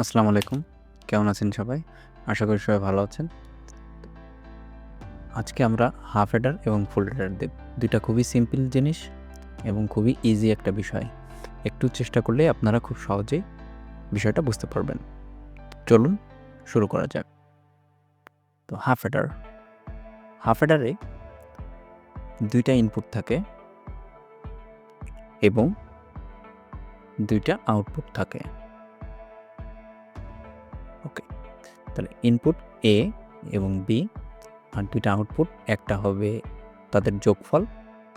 আসসালামু আলাইকুম। কেমন আছেন সবাই? আশা করি সবাই ভালো আছেন। আজকে আমরা হাফ হেডার এবং ফুল হেডার দেব। দুইটা খুবই সিম্পল জিনিস এবং খুবই ইজি একটা বিষয়। একটু চেষ্টা করলে আপনারা খুব সহজেই বিষয়টা বুঝতে পারবেন। চলুন শুরু করা যাক। তো হাফ হেডার হাফ হেডারে দুইটা ইনপুট থাকে এবং দুইটা আউটপুট থাকে। ওকে। তাহলে ইনপুট এ এবং বি আর দুইটা আউটপুট একটা হবে তাদের যোগফল,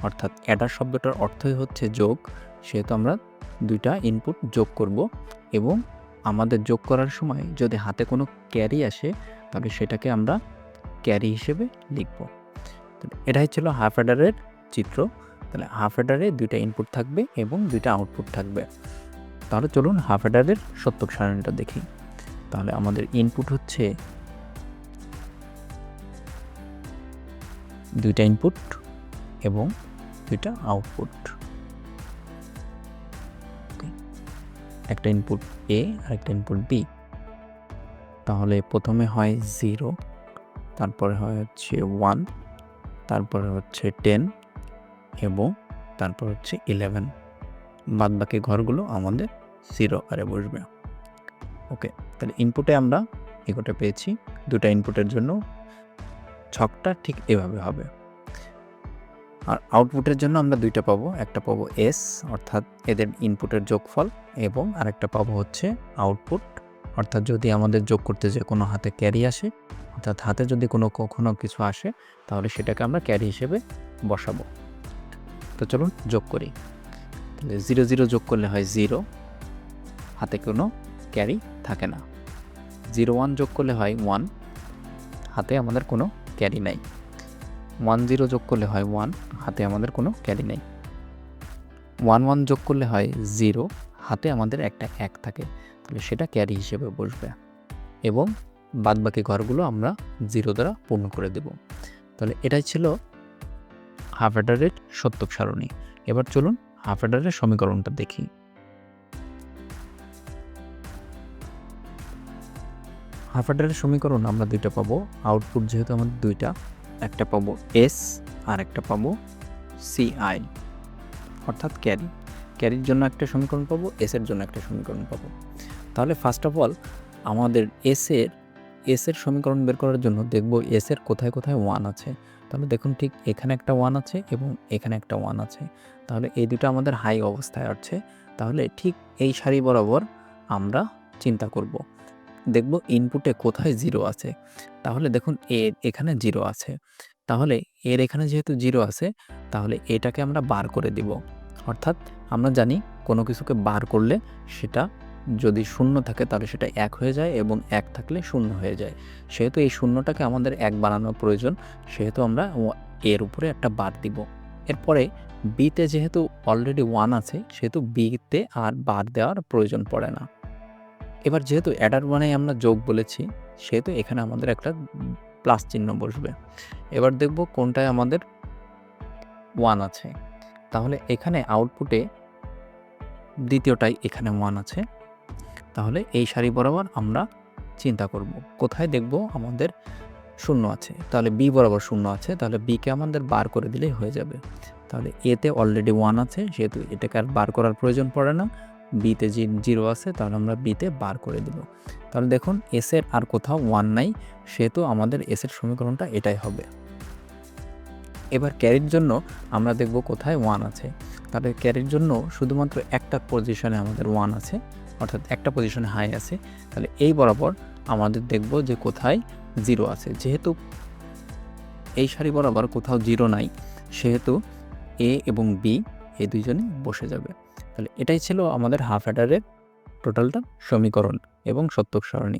অর্থাৎ অ্যাডার শব্দটার অর্থই হচ্ছে যোগ, সেহেতু আমরা দুইটা ইনপুট যোগ করব এবং আমাদের যোগ করার সময় যদি হাতে কোনো ক্যারি আসে, তাহলে সেটাকে আমরা ক্যারি হিসেবে লিখব। এটাই ছিল হাফ অ্যাডারের চিত্র। তাহলে হাফ অ্যাডারে দুইটা ইনপুট থাকবে এবং দুইটা আউটপুট থাকবে। তাহলে চলুন হাফ অ্যাডারের সত্যক সারণীটা দেখি। তাহলে আমাদের ইনপুট হচ্ছে দুইটা ইনপুট এবং দুইটা আউটপুট একটা ইনপুট এ আর একটা ইনপুট বি তাহলে প্রথমে হয় জিরো তারপরে হয় হচ্ছে ওয়ান তারপরে হচ্ছে টেন এবং তারপর হচ্ছে ইলেভেন বাদ বাকি ঘরগুলো আমাদের জিরো আরে বসবে। ওকে, তাহলে ইনপুটে আমরা এগোটা পেয়েছি। দুটা ইনপুটের জন্য ছকটা ঠিক এভাবে হবে। আর আউটপুটের জন্য আমরা দুইটা পাবো, একটা পাবো এস অর্থাৎ এদের ইনপুটের যোগফল, এবং আরেকটা পাবো হচ্ছে আউটপুট অর্থাৎ যদি আমাদের যোগ করতে যে কোনো হাতে ক্যারি আসে, অর্থাৎ হাতে যদি কোনো কখনো কিছু আসে, তাহলে সেটাকে আমরা ক্যারি হিসেবে বসাবো। তো চলুন যোগ করি। তাহলে জিরো জিরো যোগ করলে হয় জিরো হাতে কোনো ক্যারি থাকে না। জিরো ওয়ান যোগ করলে হয় ওয়ান, হাতে আমাদের কোনো ক্যারি নাই। ওয়ান জিরো যোগ করলে হয় ওয়ান, হাতে আমাদের কোনো ক্যারি নেই। ওয়ান ওয়ান যোগ করলে হয় জিরো, হাতে আমাদের একটা এক থাকে। তাহলে সেটা ক্যারি হিসেবে বসবে। এবং বাদবাকি ঘরগুলো আমরা জিরো দ্বারা পূর্ণ করে দেব। তাহলে এটাই ছিল হাফ অ্যাডারের সত্যক সারণী। এবার চলুন হাফ অ্যাডারের সমীকরণটা দেখি। হাফ অ্যাডারের সমীকরণ আমরা দুইটা পাবো। আউটপুট যেহেতু আমাদের দুইটা, একটা পাবো এস আর একটা পাবো সিআই অর্থাৎ ক্যারি ক্যারির জন্য একটা সমীকরণ পাবো এসের জন্য একটা সমীকরণ পাবো। তাহলে ফার্স্ট অফ অল আমাদের এসের এসের সমীকরণ বের করার জন্য দেখব এসের কোথায় কোথায় ওয়ান আছে। তাহলে দেখুন ঠিক এখানে একটা ওয়ান আছে এবং এখানে একটা ওয়ান আছে। তাহলে এই দুটো আমাদের হাই অবস্থায় আছে তাহলে ঠিক এই সারি বরাবর আমরা চিন্তা করব। দেখব ইনপুটে কোথায় জিরো আছে। তাহলে দেখুন এর এখানে জিরো আছে। তাহলে এর এখানে যেহেতু জিরো আছে, তাহলে এটাকে আমরা বার করে দিব। অর্থাৎ আমরা জানি কোনো কিছুকে বার করলে সেটা যদি শূন্য থাকে তাহলে সেটা এক হয়ে যায় এবং এক থাকলে শূন্য হয়ে যায়। সেহেতু এই শূন্যটাকে আমাদের এক বানানো প্রয়োজন, সেহেতু আমরা এর উপরে একটা বার দিব। এরপরে বিতে যেহেতু অলরেডি ওয়ান আছে, সেহেতু বিতে আর বার দেওয়ার প্রয়োজন পড়ে না। এবার যেহেতু অ্যাডার ওয়ানে আমরা যোগ বলেছি, সেহেতু এখানে আমাদের একটা প্লাস চিহ্ন বসবে। এবার দেখব কোনটায় আমাদের ওয়ান আছে। তাহলে এখানে আউটপুটে দ্বিতীয়টাই এখানে ওয়ান আছে। তাহলে এই সারি বরাবর আমরা চিন্তা করব, কোথায় দেখব আমাদের শূন্য আছে। তাহলে বি বরাবর শূন্য আছে, তাহলে বিকে আমাদের বার করে দিলেই হয়ে যাবে। তাহলে এতে অলরেডি ওয়ান আছে, সেহেতু এটাকে আর বার করার প্রয়োজন পড়ে না। বিতে যে জিরো আছে, তাহলে আমরা বিতে বার করে দেব। তাহলে দেখুন এসের আর কোথাও ওয়ান নাই, সেহেতু আমাদের এসের সমীকরণটা এটাই হবে। এবার ক্যারির জন্য আমরা দেখব কোথায় ওয়ান আছে। তাহলে ক্যারির জন্য শুধুমাত্র একটা পজিশনে আমাদের ওয়ান আছে, অর্থাৎ একটা পজিশনে হাই আছে। তাহলে এই বরাবর আমাদের দেখব যে কোথায় জিরো আছে। যেহেতু এই সারি বরাবর কোথাও জিরো নাই, সেহেতু এ এবং বি এই দুইজনে বসে যাবে। তাহলে এটাই ছিল আমাদের হাফ অ্যাডারের টোটালটা সমীকরণ এবং সত্যক সারণী।